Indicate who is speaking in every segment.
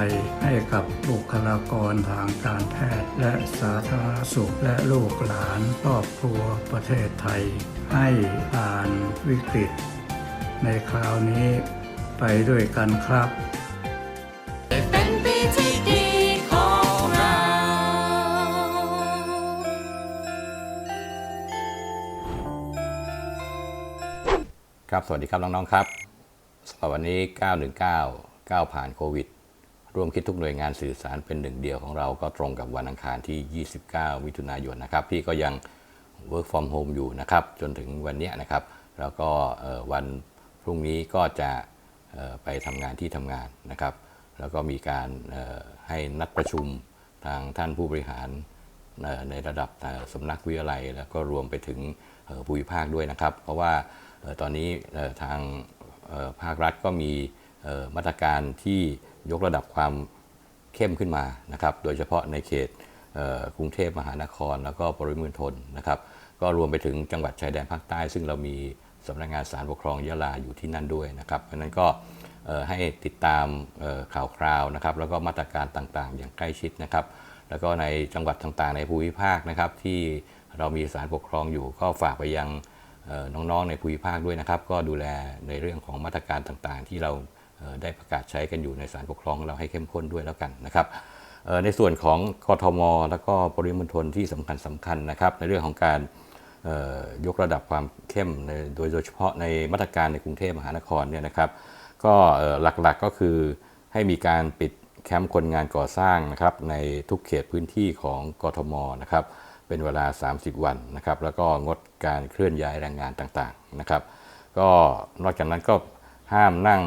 Speaker 1: ใจให้กับบุคลากรทางการแพทย์ และสาธารณสุขและลูกหลานครอบครัวประเทศไทย ให้ผ่านวิกฤต ในคราวนี้ไปด้วยกันครับ
Speaker 2: เป็นปีที่ดีของเรา
Speaker 3: ครับ สวัสดีครับน้อง ๆ ครับสำหรับวันนี้ 919 9 ผ่านโควิด ร่วมคิดทุกหน่วยงานสื่อสารเป็นหนึ่งเดียวของเราก็ตรงกับวันอังคารที่ 29 มิถุนายนนะครับ พี่ก็ยัง work from home อยู่นะครับ จนถึงวันเนี้ยนะครับ แล้วก็วันพรุ่งนี้ก็จะไปทำงานที่ทำงานนะครับ แล้วก็มีการให้นัดประชุมทางท่านผู้บริหารในระดับสำนักวิทยาลัย แล้วก็รวมไปถึงภูมิภาคด้วยนะครับ เพราะว่าตอนนี้ทางภาครัฐก็มี มาตรการที่ยกระดับความเข้มขึ้นมานะครับ โดยเฉพาะในเขตกรุงเทพมหานคร แล้วก็ปริมณฑลนะครับ ก็รวมไปถึงจังหวัดชายแดนภาคใต้ ซึ่งเรามีสำนักงานศาลปกครองยะลาอยู่ที่นั่นด้วยนะครับเพราะนั้นก็ให้ติดตามข่าวคราวนะครับ แล้วก็มาตรการต่างๆ อย่างใกล้ชิดนะครับ แล้วก็ในจังหวัดต่างๆ ในภูมิภาคนะครับ ที่เรามีศาลปกครองอยู่ก็ฝากไปยังน้องๆในภูมิภาคด้วยนะครับ ก็ดูแลในเรื่องของมาตรการต่างๆ ที่เรา ได้ประกาศใช้กันอยู่ในศาลปกครองเราให้เข้มข้นด้วยแล้วกันนะครับในส่วนของกทม แล้วก็ปริมณฑลที่สำคัญสำคัญนะครับในเรื่องของการยกระดับความเข้มโดยโดยเฉพาะในมาตรการในกรุงเทพมหานครเนี่ยนะครับ ก็หลักๆก็คือให้มีการปิดแคมป์คนงานก่อสร้างนะครับในทุกเขตพื้นที่ของกทมนะครับเป็นเวลา 30 วันนะครับแล้วก็งดการเคลื่อนย้ายแรงงานต่างๆนะครับ ก็นอกจากนั้นก็ ห้ามนั่ง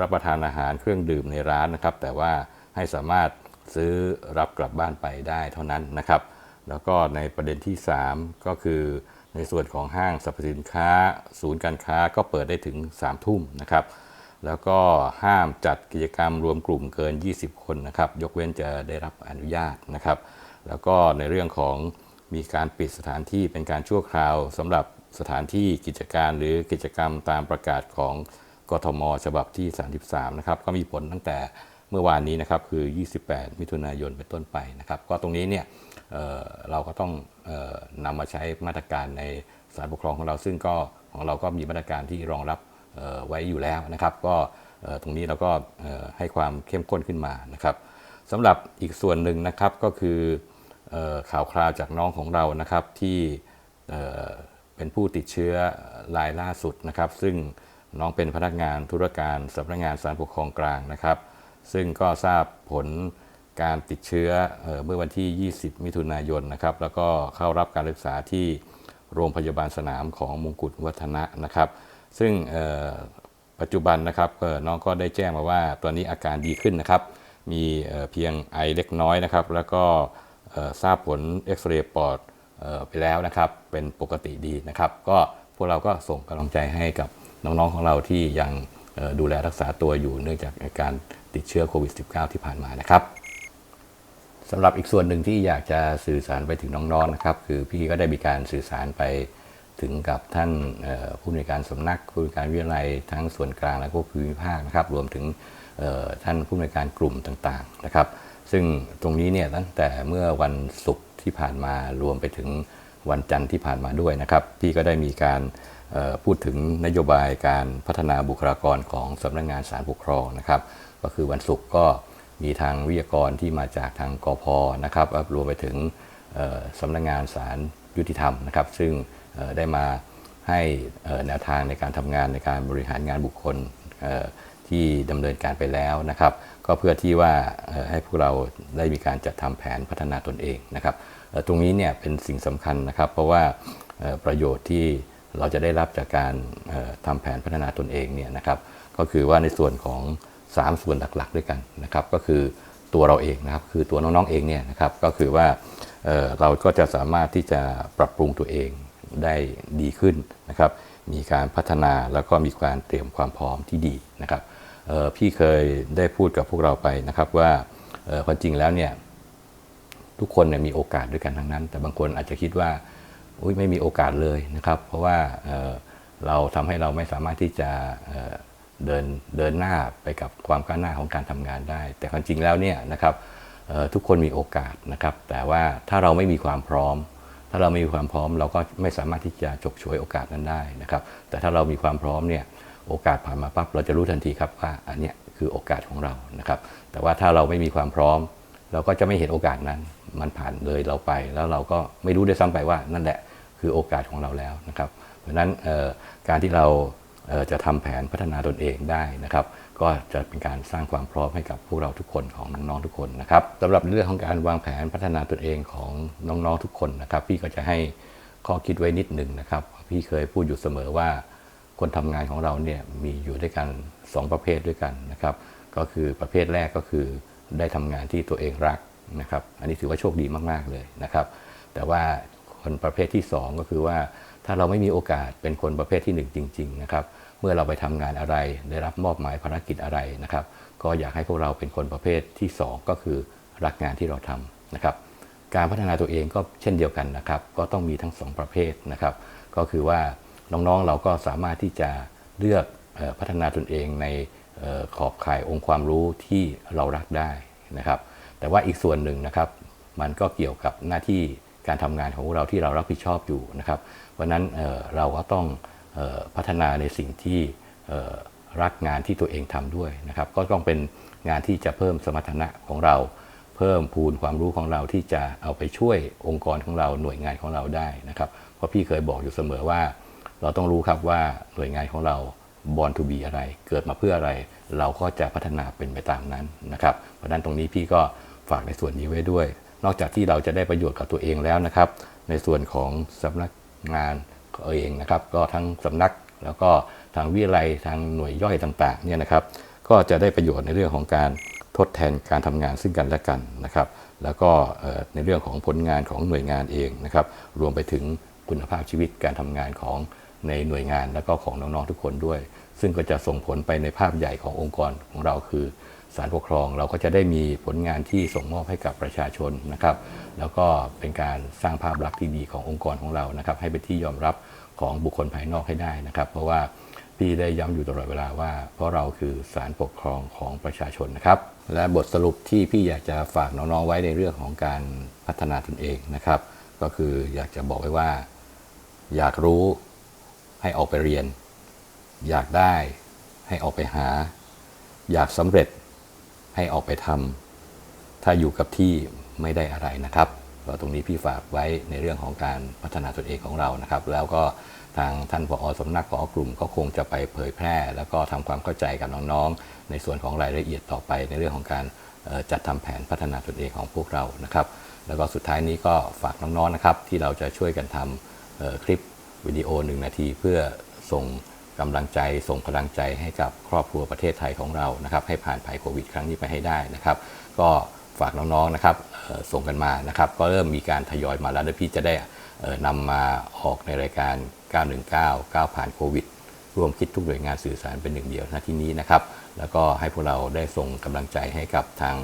Speaker 3: รับประทานอาหารเครื่องดื่มในร้านนะครับ แต่ว่าให้สามารถซื้อรับกลับบ้านไปได้เท่านั้นนะครับ แล้วก็ในประเด็นที่ 3 ก็คือในส่วนของห้างสรรพสินค้า ศูนย์การค้าก็เปิดได้ถึง3ทุ่มนะครับ แล้วก็ห้ามจัดกิจกรรมรวมกลุ่มเกิน 20 คนนะครับ ยกเว้นจะได้รับอนุญาตนะครับ แล้วก็ในเรื่องของมีการปิดสถานที่เป็นการชั่วคราวสำหรับสถานที่กิจการหรือกิจกรรมตามประกาศของ กทมฉบับที่ 33 นะครับ ก็มีผลตั้งแต่เมื่อวานนี้นะครับคือ 28 มิถุนายนเป็นต้นไปนะครับ ก็ตรงนี้เนี่ยเเราก็ต้องออนำมาใช้มาตรการในศาลปกครองของเรา ซึ่งก็ของเราก็มีมาตรการที่รองรับไว้อยู่แล้วนะครับ ก็ตรงนี้เราก็ให้ความเข้มข้นขึ้นมานะครับสำหรับอีกส่วนหนึ่งนะครับก็คือออข่าวคราวจากน้องของเรานะครับที่เป็นผู้ติดเชื้อรายล่าสุดนะครับ ซึ่ง น้องเป็นพนักงานธุรการสำนักงานศาลปกครองกลางนะครับ ซึ่งก็ทราบผลการติดเชื้อเมื่อวันที่ 20 มิถุนายนนะครับ แล้วก็เข้ารับการรักษาที่โรงพยาบาลสนามของมงกุฎวัฒนะนะครับ ซึ่งปัจจุบันนะครับน้องก็ได้แจ้งมาว่าตอนนี้อาการดีขึ้นนะครับ มีเพียงไอเล็กน้อยนะครับ แล้วก็ทราบผลเอ็กซเรย์ปอดไปแล้วนะครับ เป็นปกติดีนะครับ ก็พวกเราก็ส่งกำลังใจให้กับ น้องๆของเราที่ยังดูแลรักษาตัวอยู่เนื่องจากอาการติดเชื้อโควิด -19 ที่ผ่านมานะครับสำหรับอีกส่วนหนึ่งที่อยากจะสื่อสารไปถึงน้องๆนะครับ คือพี่ก็ได้มีการสื่อสารไปถึงกับท่านผู้ในวยการสำนักผู้ในวยการวิทยาลัยทั้งส่วนกลางและก็ภูมิภาคนะครับ รวมถึงท่านผู้ในวยการกลุ่มต่างๆนะครับ ซึ่งตรงนี้เนี่ยตั้งแต่เมื่อวันศุกร์ที่ผ่านมารวมไปถึงวันจันทร์ที่ผ่านมาด้วยนะครับ พี่ก็ได้มีการ พูดถึงนโยบายการพัฒนาบุคลากรของสำนักงานศาลปกครองนะครับ ก็คือวันศุกร์ก็มีทางวิทยากรที่มาจากทางกพนะครับรวมไปถึงสำนักงานศาลยุติธรรมนะครับ ซึ่งได้มาให้แนวทางในการทำงานในการบริหารงานบุคคลที่ดำเนินการไปแล้วนะครับ ก็เพื่อที่ว่าให้พวกเราได้มีการจัดทำแผนพัฒนาตนเองนะครับ ตรงนี้เนี่ยเป็นสิ่งสำคัญนะครับ เพราะว่าประโยชน์ที่ เราจะได้รับจากการเอ่อทำแผนพัฒนาตนเองเนี่ยนะครับก็คือว่าในส่วนของ 3 ส่วนหลักๆ ด้วยกันนะครับ ก็คือตัวเราเองนะครับ คือตัวน้องๆเองเนี่ยนะครับก็คือว่าเเราก็จะสามารถที่จะปรับปรุงตัวเองได้ดีขึ้นนะครับ มีการพัฒนาแล้วก็มีการเตรียมความพร้อมที่ดีนะครับพี่เคยได้พูดกับพวกเราไปนะครับว่าความจริงแล้วเนี่ยทุกคนเนี่ยมีโอกาสด้วยกันทั้งนั้น แต่บางคนอาจจะคิดว่า ไม่มีโอกาสเลยนะครับ เพราะว่าเเราทำให้เราไม่สามารถที่จะเเดินเดินหน้าไปกับความก้าวหน้าของการทำงานได้ แต่ความจริงแล้วเนี่ยนะครับทุกคนมีโอกาสนะครับ แต่ว่าถ้าเราไม่มีความพร้อม ถ้าเราไม่มีความพร้อม เราก็ไม่สามารถที่จะฉกฉวยโอกาสนั้นได้นะครับ แต่ถ้าเรามีความพร้อมเนี่ยโอกาสผ่านมาปั๊บเราจะรู้ทันทีครับว่าอันเนี้ยคือโอกาสของเรานะครับ แต่ว่าถ้าเราไม่มีความพร้อม เราก็จะไม่เห็นโอกาสนั้น มันผ่านเลยเราไป แล้วเราก็ไม่รู้ด้วยซ้ำไปว่านั่นแหละ คือโอกาสของเราแล้วนะครับ เพราะฉะนั้นการที่เราเจะทำแผนพัฒนาตนเองได้นะครับ ก็จะเป็นการสร้างความพร้อมให้กับพวกเราทุกคนของน้องๆทุกคนนะครับสำหรับเรื่องของการวางแผนพัฒนาตนเองของน้องๆทุกคนนะครับ พี่ก็จะให้ข้อคิดไว้นิดหนึ่งนะครับ พี่เคยพูดอยู่เสมอว่า คนทำงานของเราเนี่ยมีอยู่ด้วยกัน 2 ประเภทด้วยกันนะครับ ก็คือประเภทแรกก็คือได้ทำงานที่ตัวเองรักนะครับ อันนี้ถือว่าโชคดีมากๆเลยนะครับ แต่ว่า คนประเภทที่ 2 ก็คือว่าถ้าเราไม่มีโอกาสเป็นคนประเภทที่ 1 จริง ๆ นะครับ เมื่อเราไปทำงานอะไรได้รับมอบหมายภารกิจอะไรนะครับ ก็อยากให้พวกเราเป็นคนประเภทที่ 2 ก็คือรักงานที่เราทำนะครับ การพัฒนาตัวเองก็เช่นเดียวกันนะครับ ก็ต้องมีทั้งสองประเภทนะครับ ก็คือว่าน้องๆเราก็สามารถที่จะเลือกพัฒนาตนเองในขอบข่ายองค์ความรู้ที่เรารักได้นะครับ แต่ว่าอีกส่วนหนึ่งนะครับ มันก็เกี่ยวกับหน้าที่ การทำงานของเราที่เรารับผิดชอบอยู่นะครับเพราะนั้นเเราก็ต้องออพัฒนาในสิ่งที่รักงานที่ตัวเองทำด้วยนะครับ ก็ต้องเป็นงานที่จะเพิ่มสมรรถนะของเรา เพิ่มพูนความรู้ของเราที่จะเอาไปช่วยองค์กรของเราหน่วยงานของเราได้นะครับ เพราะพี่เคยบอกอยู่เสมอว่า เราต้องรู้ครับว่าหน่วยงานของเราบอลทูบีอะไร เกิดมาเพื่ออะไร เราก็จะพัฒนาเป็นไปตามนั้นนะครับ เพราะนั้นตรงนี้พี่ก็ฝากในส่วนนี้ไว้ด้วย นอกจากที่เราจะได้ประโยชน์กับตัวเองแล้วนะครับ ในส่วนของสำนักงานเองนะครับ ก็ทั้งสำนักแล้วก็ทางวิทยาลัยทางหน่วยย่อยต่างๆเนี่ยนะครับ ก็จะได้ประโยชน์ในเรื่องของการทดแทนการทำงานซึ่งกันและกันนะครับ แล้วก็ในเรื่องของผลงานของหน่วยงานเองนะครับ รวมไปถึงคุณภาพชีวิตการทำงานของในหน่วยงานแล้วก็ของน้องๆทุกคนด้วย ซึ่งก็จะส่งผลไปในภาพใหญ่ขององค์กรของเราคือ สารปกครอง เราก็จะได้มีผลงานที่ส่งมอบให้กับประชาชนนะครับ แล้วก็เป็นการสร้างภาพลักษณ์ที่ดีขององค์กรของเรานะครับ ให้เป็นที่ยอมรับของบุคคลภายนอกให้ได้นะครับ เพราะว่าพี่ได้ย้ำอยู่ตลอดเวลาว่า เพราะเราคือสารปกครองของประชาชนนะครับ และบทสรุปที่พี่อยากจะฝากน้องๆไว้ในเรื่องของการพัฒนาตนเองนะครับ ก็คืออยากจะบอกไว้ว่า อยากรู้ให้ออกไปเรียน อยากได้ให้ออกไปหา อยากสำเร็จ ให้ออกไปทำถ้าอยู่กับที่ไม่ได้อะไรนะครับก็ตรงนี้พี่ฝากไว้ในเรื่องของการพัฒนาตนเองของเรานะครับ แล้วก็ทางท่านผอสำนักผอกลุ่มก็คงจะไปเผยแพร่ แล้วก็ทำความเข้าใจกับน้องๆ ในส่วนของรายละเอียดต่อไปในเรื่องของการจัดทำแผนพัฒนาตนเองของพวกเรานะครับ แล้วก็สุดท้ายนี้ก็ฝากน้องๆนะครับ ที่เราจะช่วยกันทำเอ่อคลิปวิดีโอหนึ่งนาที เพื่อส่ง กำลังใจส่งพลังใจให้กับครอบครัวประเทศไทยของเรานะครับ ให้ผ่านภัยโควิด ครั้งนี้ไปให้ได้นะครับ ก็ฝากน้องๆนะครับส่งกันมานะครับ ก็เริ่มมีการทยอยมาแล้วเดี๋ยวพี่จะได้นำมาออกในรายการ 919 9 ผ่านโควิดร่วมคิดทุกหน่วยงานสื่อสารเป็นหนึ่งเดียวณที่นี้นะครับ แล้วก็ให้พวกเราได้ส่งกำลังใจให้กับทาง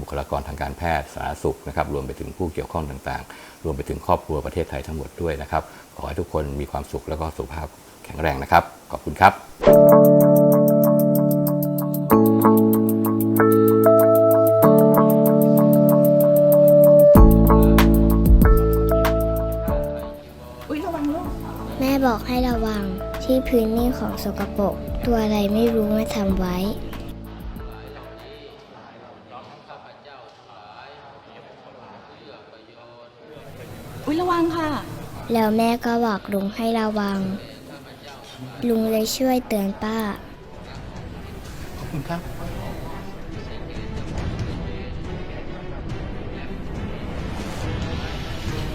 Speaker 3: บุคลากรทางการแพทย์สาธารณสุขนะครับ รวมไปถึงผู้เกี่ยวข้องต่างๆ รวมไปถึงครอบครัวประเทศไทยทั้งหมดด้วยนะครับ ขอให้ทุกคนมีความสุขแล้วก็สุขภาพ ข็งแรงนะครับ ขอบคุณครับ
Speaker 4: อุ๊ยระวังลูก
Speaker 5: แม่บอกให้ระวังที่พื้นนี่ของสกปรกตัวอะไรไม่รู้มาทำไว้
Speaker 4: อุ๊ยระวังค่ะ
Speaker 5: แล้วแม่ก็บอกลุงให้ระวัง ลุงเลยช่วยเตือนป้า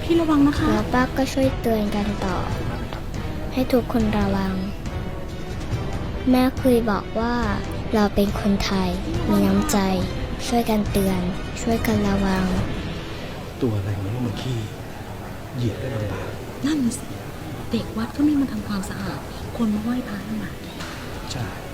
Speaker 4: พี่ระวังนะคะ
Speaker 5: แล้วป้าก็ช่วยเตือนกันต่อ ให้ทุกคนระวัง แม่เคยบอกว่าเราเป็นคนไทย มีน้ำใจ ช่วยกันเตือน ช่วยกันระวัง
Speaker 6: ตัวอะไรมันรู้มันขี้เหยียบได้ลำบาก
Speaker 7: นั่นน่ะสิเด็กวัดก็ไม่มาทำความสะอาด คนมาไหว้พระนั่นมา
Speaker 6: ใช่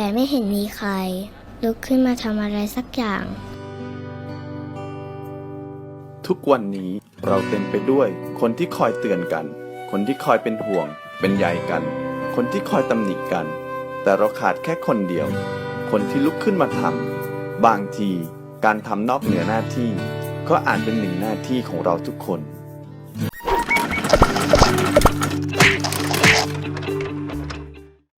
Speaker 5: แต่ไม่เห็นมีใคร ลุกขึ้นมาทำอะไรสักอย่าง
Speaker 8: ทุกวันนี้เราเต็มไปด้วยคนที่คอยเตือนกัน คนที่คอยเป็นห่วง เป็นใยกัน คนที่คอยตำหนิกัน แต่เราขาดแค่คนเดียว คนที่ลุกขึ้นมาทำบางทีการทำนอกเหนือหน้าที่ ก็อาจเป็นหนึ่งหน้าที่ของเราทุกคน